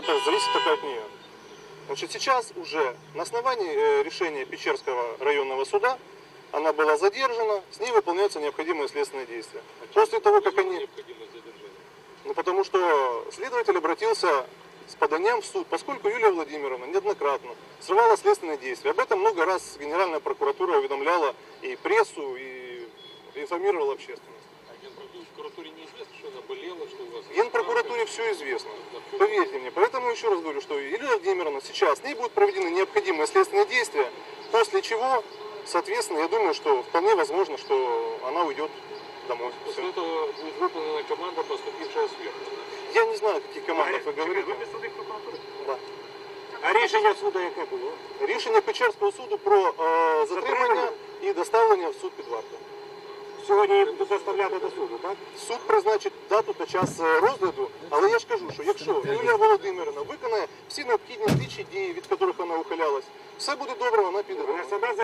будет, это зависит только от нее. Значит, сейчас уже на основании э, решения Печерского районного суда она была задержана, с ней выполняются необходимые следственные действия. После того, как они... Ну, потому что следователь обратился с поданием в суд, поскольку Юлия Владимировна неоднократно срывала следственные действия. Об этом много раз Генеральная прокуратура уведомляла и прессу, и информировала общественность. А Генпрокуратуре неизвестно, что она Генпрокуратуре все известно. Поверьте мне. Поэтому еще раз говорю, что Юлия Владимировна сейчас, с ней будут проведены необходимые следственные действия, после чего, соответственно, я думаю, что вполне возможно, что она уйдет домой. После Всё. этого будет выполнена команда, поступившая сверху. Я не знаю, о каких командах вы говорите. Ви представник прокуратури? Да. А рішення суду яке було? Рішення Печерського суду про е, затримання і доставлення в суд під варту. Сьогодні будуть доставляти до суду, так? Суд призначить дату та час е, розгляду, але я ж кажу, що якщо Юлія Володимирівна виконає всі необхідні слідчі дії, від яких вона ухилялась, все буде добре, вона піде.